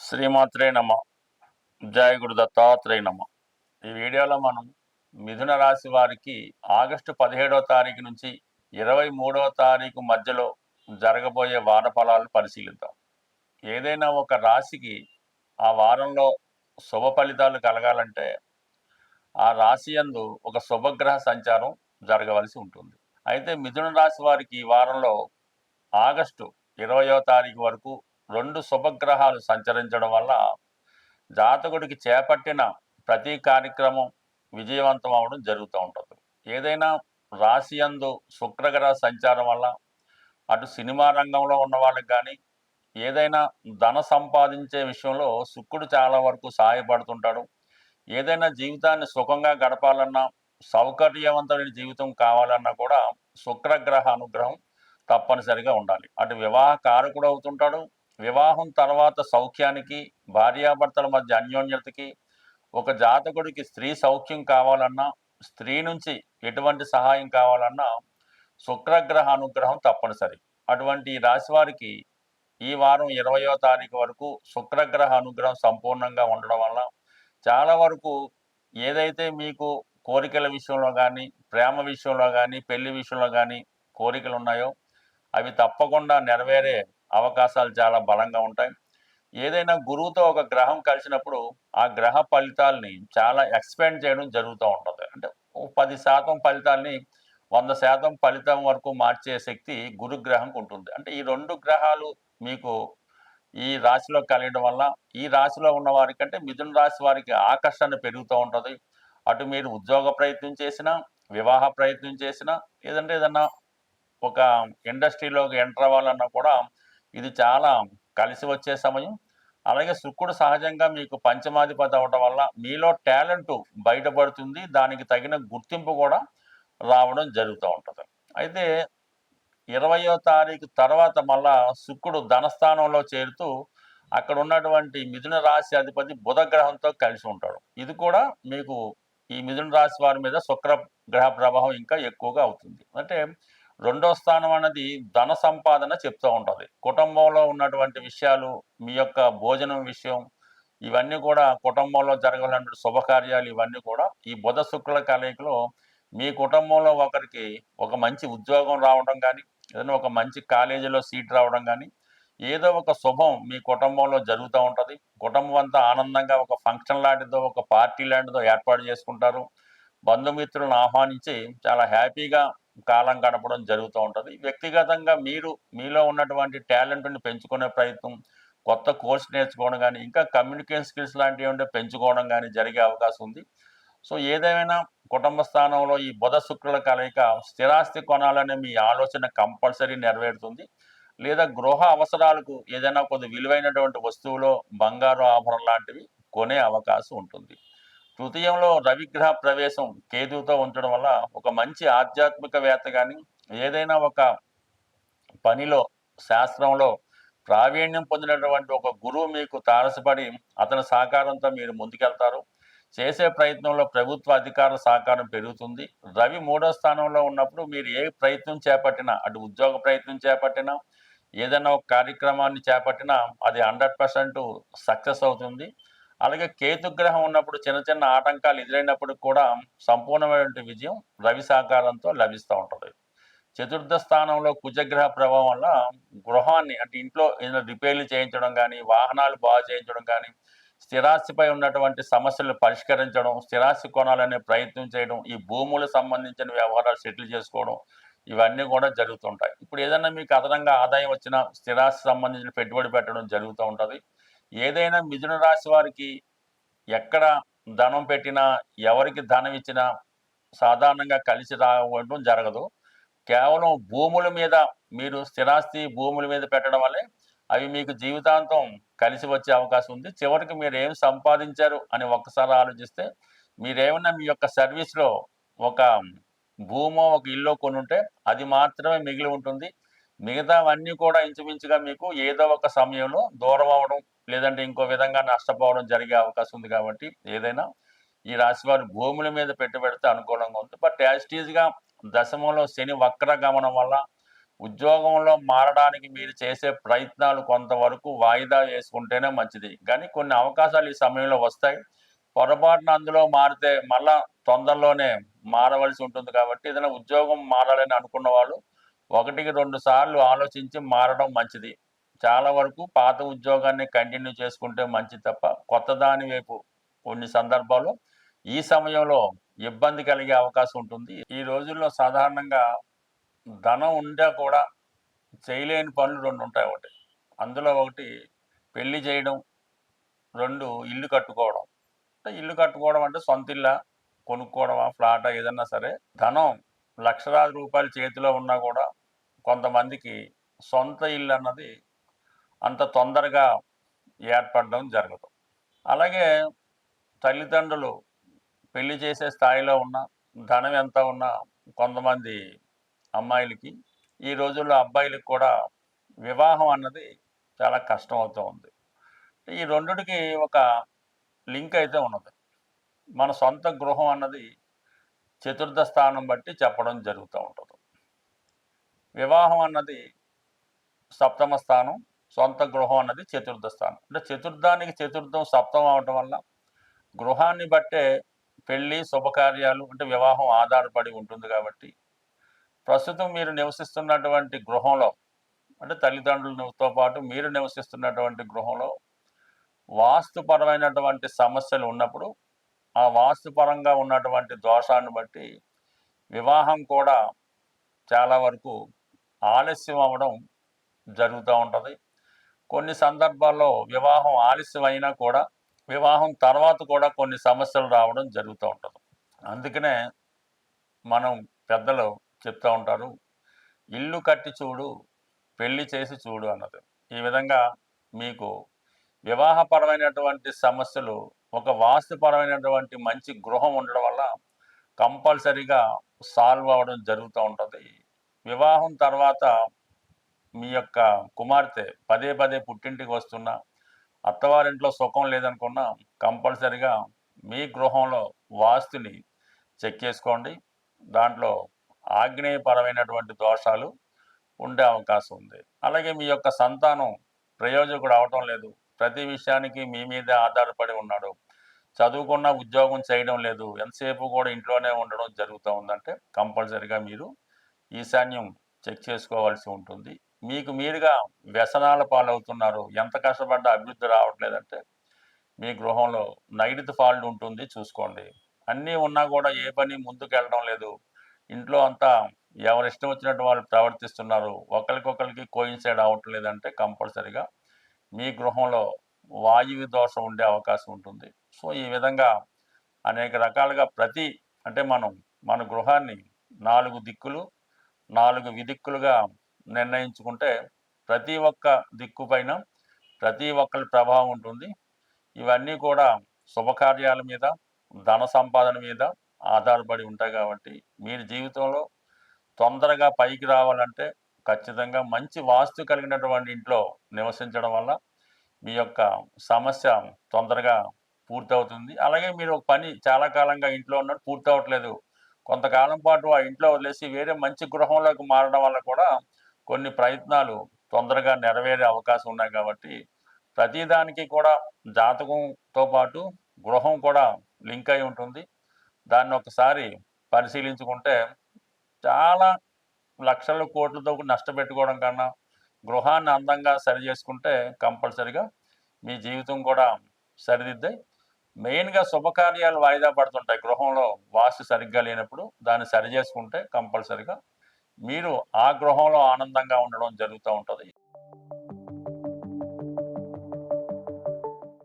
శ్రీమాత్రే నమ. జయ గురు దత్తాత్రేయ నమ. ఈ వీడియోలో మనం మిథున రాశి వారికి ఆగస్టు పదిహేడవ తారీఖు నుంచి ఇరవై మూడవ తారీఖు మధ్యలో జరగబోయే వార ఫలాలు పరిశీలిద్దాం. ఏదైనా ఒక రాశికి ఆ వారంలో శుభ ఫలితాలు కలగాలంటే ఆ రాశి యందు ఒక శుభగ్రహ సంచారం జరగవలసి ఉంటుంది. అయితే మిథున రాశి వారికి ఈ వారంలో ఆగస్టు ఇరవయో తారీఖు వరకు రెండు శుభగ్రహాలు సంచరించడం వల్ల జాతకుడికి చేపట్టిన ప్రతి కార్యక్రమం విజయవంతం అవడం జరుగుతూ ఉంటుంది. ఏదైనా రాశి యందు శుక్రగ్రహ సంచారం వల్ల అటు సినిమా రంగంలో ఉన్న వాళ్ళకి కానీ ఏదైనా ధన సంపాదించే విషయంలో శుక్రుడు చాలా వరకు సహాయపడుతుంటాడు. ఏదైనా జీవితాన్ని సుఖంగా గడపాలన్నా సౌకర్యవంతమైన జీవితం కావాలన్నా కూడా శుక్రగ్రహ అనుగ్రహం తప్పనిసరిగా ఉండాలి. అటు వివాహ కారకుడు అవుతుంటాడు. వివాహం తర్వాత సౌఖ్యానికి భార్యాభర్తల మధ్య అన్యోన్యతకి ఒక జాతకుడికి స్త్రీ సౌఖ్యం కావాలన్నా స్త్రీ నుంచి ఎటువంటి సహాయం కావాలన్నా శుక్రగ్రహ అనుగ్రహం తప్పనిసరి. అటువంటి ఈ రాశి వారికి ఈ వారం ఇరవయో తారీఖు వరకు శుక్రగ్రహ అనుగ్రహం సంపూర్ణంగా ఉండడం వల్ల చాలా వరకు ఏదైతే మీకు కోరికల విషయంలో కానీ ప్రేమ విషయంలో కానీ పెళ్ళి విషయంలో కానీ కోరికలు ఉన్నాయో అవి తప్పకుండా నెరవేరే అవకాశాలు చాలా బలంగా ఉంటాయి. ఏదైనా గురువుతో ఒక గ్రహం కలిసినప్పుడు ఆ గ్రహ ఫలితాల్ని చాలా ఎక్స్పెండ్ చేయడం జరుగుతూ ఉంటుంది. అంటే పది శాతం ఫలితాల్ని వంద శాతం ఫలితం వరకు మార్చే శక్తి గురుగ్రహంకి ఉంటుంది. అంటే ఈ రెండు గ్రహాలు మీకు ఈ రాశిలో కలిగడం వల్ల ఈ రాశిలో ఉన్న వారికంటే మిథున రాశి వారికి ఆకర్షణ పెరుగుతూ ఉంటుంది. అటు మీరు ఉద్యోగ ప్రయత్నం చేసినా వివాహ ప్రయత్నం చేసినా లేదంటే ఏదన్నా ఒక ఇండస్ట్రీలోకి ఎంటర్ అవ్వాలన్నా కూడా ఇది చాలా కలిసి వచ్చే సమయం. అలాగే శుక్రుడు సహజంగా మీకు పంచమాధిపతి అవడం వల్ల మీలో టాలెంట్ బయటపడుతుంది. దానికి తగిన గుర్తింపు కూడా రావడం జరుగుతూ ఉంటుంది. అయితే ఇరవయో తారీఖు తర్వాత మళ్ళా శుక్రుడు ధనస్థానంలో చేరుతూ అక్కడ ఉన్నటువంటి మిథున రాశి అధిపతి బుధ గ్రహంతో కలిసి ఉంటాడు. ఇది కూడా మీకు ఈ మిథున రాశి వారి మీద శుక్ర గ్రహ ప్రభావం ఇంకా ఎక్కువగా అవుతుంది. అంటే రెండో స్థానం అనేది ధన సంపాదన చెప్తూ ఉంటుంది. కుటుంబంలో ఉన్నటువంటి విషయాలు మీ యొక్క భోజనం విషయం ఇవన్నీ కూడా కుటుంబంలో జరగాలంటే శుభకార్యాలు ఇవన్నీ కూడా ఈ బుధ శుక్ల కలయికలో మీ కుటుంబంలో ఒకరికి ఒక మంచి ఉద్యోగం రావడం కానీ ఏదైనా ఒక మంచి కాలేజీలో సీట్ రావడం కానీ ఏదో ఒక శుభం మీ కుటుంబంలో జరుగుతూ ఉంటుంది. కుటుంబం అంతా ఆనందంగా ఒక ఫంక్షన్ లాంటిదో ఒక పార్టీ లాంటిదో ఏర్పాటు చేసుకుంటారు. బంధుమిత్రులను ఆహ్వానించి చాలా హ్యాపీగా కాలం గడపడం జరుగుతూ ఉంటుంది. వ్యక్తిగతంగా మీరు మీలో ఉన్నటువంటి టాలెంట్ని పెంచుకునే ప్రయత్నం కొత్త కోర్స్ నేర్చుకోవడం కానీ ఇంకా కమ్యూనికేషన్ స్కిల్స్ లాంటివి ఉంటే పెంచుకోవడం కానీ జరిగే అవకాశం ఉంది. సో ఏదేమైనా కుటుంబ స్థానంలో ఈ బుధ శుక్రుల కలయిక స్థిరాస్తి కొనాలనే మీ ఆలోచన కంపల్సరీ నెరవేరుతుంది. లేదా గృహ అవసరాలకు ఏదైనా కొద్ది విలువైనటువంటి వస్తువులో బంగారు ఆభరణం లాంటివి కొనే అవకాశం ఉంటుంది. తృతీయంలో రవిగ్రహ ప్రవేశం కేతువుతో ఉంచడం వల్ల ఒక మంచి ఆధ్యాత్మికవేత్త కానీ ఏదైనా ఒక పనిలో శాస్త్రంలో ప్రావీణ్యం పొందినటువంటి ఒక గురువు మీకు తారసపడి అతని సహకారంతో మీరు ముందుకెళ్తారు. చేసే ప్రయత్నంలో ప్రభుత్వ అధికారుల సహకారం పెరుగుతుంది. రవి మూడో స్థానంలో ఉన్నప్పుడు మీరు ఏ ప్రయత్నం చేపట్టినా అటు ఉద్యోగ ప్రయత్నం చేపట్టినా ఏదైనా ఒక కార్యక్రమాన్ని చేపట్టినా అది హండ్రెడ్ పర్సెంట్ సక్సెస్ అవుతుంది. అలాగే కేతుగ్రహం ఉన్నప్పుడు చిన్న చిన్న ఆటంకాలు ఎదురైనప్పుడు కూడా సంపూర్ణమైనటువంటి విజయం రవి సహకారంతో లభిస్తూ ఉంటుంది. చతుర్థ స్థానంలో కుజగ్రహ ప్రభావం వల్ల గృహాన్ని అంటే ఇంట్లో ఏదైనా రిపేర్లు చేయించడం కానీ వాహనాలు బాగు చేయించడం కానీ స్థిరాస్తిపై ఉన్నటువంటి సమస్యలు పరిష్కరించడం స్థిరాస్తి కొనాలనే ప్రయత్నం చేయడం ఈ భూములకు సంబంధించిన వ్యవహారాలు సెటిల్ చేసుకోవడం ఇవన్నీ కూడా జరుగుతుంటాయి ఇప్పుడు ఏదైనా మీకు అదనంగా ఆదాయం వచ్చిన స్థిరాస్తి సంబంధించిన పెట్టుబడి పెట్టడం జరుగుతూ ఉంటుంది. ఏదైనా మిథున రాశి వారికి ఎక్కడ ధనం పెట్టినా ఎవరికి ధనం ఇచ్చినా సాధారణంగా కలిసి రావడం జరగదు. కేవలం భూముల మీద మీరు స్థిరాస్తి భూముల మీద పెట్టడం వల్లే అవి మీకు జీవితాంతం కలిసి వచ్చే అవకాశం ఉంది. చివరికి మీరు ఏం సంపాదించారు అని ఒక్కసారి ఆలోచిస్తే మీరేమన్నా మీ యొక్క సర్వీస్లో ఒక భూమో ఒక ఇల్లు కొనుంటే అది మాత్రమే మిగిలి ఉంటుంది. మిగతావన్నీ కూడా ఇంచుమించుగా మీకు ఏదో ఒక సమయంలో దూరం అవడం లేదంటే ఇంకో విధంగా నష్టపోవడం జరిగే అవకాశం ఉంది కాబట్టి ఏదైనా ఈ రాశి వారు భూముల మీద పెట్టుబడితే అనుకూలంగా ఉంది. బట్ యాజిటీజ్గా దశమంలో శని వక్ర గమనం వల్ల ఉద్యోగంలో మారడానికి మీరు చేసే ప్రయత్నాలు కొంతవరకు వాయిదా వేసుకుంటేనే మంచిది. కానీ కొన్ని అవకాశాలు ఈ సమయంలో వస్తాయి. పొరపాటున అందులో మారితే మళ్ళా తొందరలోనే మారవలసి ఉంటుంది కాబట్టి ఏదైనా ఉద్యోగం మారాలని అనుకున్న వాళ్ళు ఒకటికి రెండు సార్లు ఆలోచించి మారడం మంచిది. చాలా వరకు పాత ఉద్యోగాన్ని కంటిన్యూ చేసుకుంటే మంచి తప్ప కొత్త దాని వైపు కొన్ని సందర్భాల్లో ఈ సమయంలో ఇబ్బంది కలిగే అవకాశం ఉంటుంది. ఈ రోజుల్లో సాధారణంగా ధనం ఉండా కూడా చేయలేని పనులు రెండు ఉంటాయి ఒకటి. అందులో ఒకటి పెళ్ళి చేయడం రెండు ఇల్లు కట్టుకోవడం. అంటే ఇల్లు కట్టుకోవడం అంటే సొంత ఇల్లా కొనుక్కోవడమా ఫ్లాటా ఏదన్నా సరే ధనం లక్షలాది రూపాయలు చేతిలో ఉన్నా కూడా కొంతమందికి సొంత ఇల్లు అన్నది అంత తొందరగా ఏర్పడడం జరగదు. అలాగే తల్లిదండ్రులు పెళ్ళి చేసే స్థాయిలో ఉన్న ధనం ఎంత ఉన్నా కొంతమంది అమ్మాయిలకి ఈ రోజుల్లో అబ్బాయిలకు కూడా వివాహం అన్నది చాలా కష్టం అవుతూ ఉంది. ఈ రెండుకి ఒక లింక్ అయితే ఉన్నది. మన సొంత గృహం అన్నది చతుర్థ స్థానం బట్టి చెప్పడం జరుగుతూ ఉంటుంది. వివాహం అన్నది సప్తమ స్థానం సొంత గృహం అన్నది చతుర్థ స్థానం. అంటే చతుర్థానికి చతుర్థం సప్తం అవటం వల్ల గృహాన్ని బట్టే పెళ్ళి శుభకార్యాలు అంటే వివాహం ఆధారపడి ఉంటుంది కాబట్టి ప్రస్తుతం మీరు నివసిస్తున్నటువంటి గృహంలో అంటే తల్లిదండ్రులతో పాటు మీరు నివసిస్తున్నటువంటి గృహంలో వాస్తుపరమైనటువంటి సమస్యలు ఉన్నప్పుడు ఆ వాస్తుపరంగా ఉన్నటువంటి దోషాన్ని బట్టి వివాహం కూడా చాలా వరకు ఆలస్యం అవ్వడం జరుగుతూ ఉంటుంది. కొన్ని సందర్భాల్లో వివాహం ఆలస్యం అయినా కూడా వివాహం తర్వాత కూడా కొన్ని సమస్యలు రావడం జరుగుతూ ఉంటుంది. అందుకనే మనం పెద్దలు చెప్తూ ఉంటారు ఇల్లు కట్టి చూడు పెళ్ళి చేసి చూడు అన్నది. ఈ విధంగా మీకు వివాహపరమైనటువంటి సమస్యలు ఒక వాస్తుపరమైనటువంటి మంచి గృహం ఉండడం వల్ల కంపల్సరీగా సాల్వ్ అవ్వడం జరుగుతూ ఉంటుంది. వివాహం తర్వాత మీ యొక్క కుమార్తె పదే పదే పుట్టింటికి వస్తున్న అత్తవారింట్లో సుఖం లేదనుకున్నా కంపల్సరిగా మీ గృహంలో వాస్తుని చెక్ చేసుకోండి. దాంట్లో ఆగ్నేయపరమైనటువంటి దోషాలు ఉండే అవకాశం ఉంది. అలాగే మీ యొక్క సంతానం ప్రయోజకుడు అవటం లేదు. ప్రతి విషయానికి మీ మీదే ఆధారపడి ఉన్నాడు. చదువుకున్న ఉద్యోగం చేయడం లేదు. ఎంతసేపు కూడా ఇంట్లోనే ఉండడం జరుగుతూ ఉందంటే కంపల్సరిగా మీరు ఈశాన్యం చెక్ చేసుకోవాల్సి ఉంటుంది. మీకు మీరుగా వ్యసనాల పాలవుతున్నారు. ఎంత కష్టపడ్డా అభివృద్ధి రావట్లేదంటే మీ గృహంలో నైరుతి ఫాల్ట్ ఉంటుంది చూసుకోండి. అన్నీ ఉన్నా కూడా ఏ పని ముందుకు వెళ్ళడం లేదు. ఇంట్లో అంతా ఎవరిష్టం ఇష్టం వచ్చినట్టు వాళ్ళు ప్రవర్తిస్తున్నారు. ఒకరికొకరికి కోయిన్సైడ్ అవ్వట్లేదంటే కంపల్సరిగా మీ గృహంలో వాయువు దోషం ఉండే అవకాశం ఉంటుంది. సో ఈ విధంగా అనేక రకాలుగా ప్రతి అంటే మనం మన గృహాన్ని నాలుగు దిక్కులు నాలుగు విదిక్కులుగా నిర్ణయించుకుంటే ప్రతి ఒక్క దిక్కు పైన ప్రతి ఒక్కరి ప్రభావం ఉంటుంది. ఇవన్నీ కూడా శుభకార్యాల మీద ధన సంపాదన మీద ఆధారపడి ఉంటాయి కాబట్టి మీరు జీవితంలో తొందరగా పైకి రావాలంటే ఖచ్చితంగా మంచి వాస్తు కలిగినటువంటి ఇంట్లో నివసించడం వల్ల మీ యొక్క సమస్య తొందరగా పూర్తవుతుంది. అలాగే మీరు ఒక పని చాలా కాలంగా ఇంట్లో ఉన్నట్టు పూర్తవట్లేదు కొంతకాలం పాటు ఆ ఇంట్లో వదిలేసి వేరే మంచి గృహంలోకి మారడం వల్ల కూడా కొన్ని ప్రయత్నాలు తొందరగా నెరవేరే అవకాశం ఉన్నాయి కాబట్టి ప్రతిదానికి కూడా జాతకంతో పాటు గృహం కూడా లింక్ అయి ఉంటుంది. దాన్ని ఒకసారి పరిశీలించుకుంటే చాలా లక్షల కోట్లతో నష్టపెట్టుకోవడం కన్నా గృహాన్ని అందంగా సరి చేసుకుంటే కంపల్సరిగా మీ జీవితం కూడా సరిదిద్దాయి మెయిన్గా శుభకార్యాలు వాయిదా పడుతుంటాయి. గృహంలో వాస్తు సరిగ్గా లేనప్పుడు దాన్ని సరి చేసుకుంటే కంపల్సరిగా మీరు ఆ గృహంలో ఆనందంగా ఉండడం జరుగుతూ ఉంటుంది.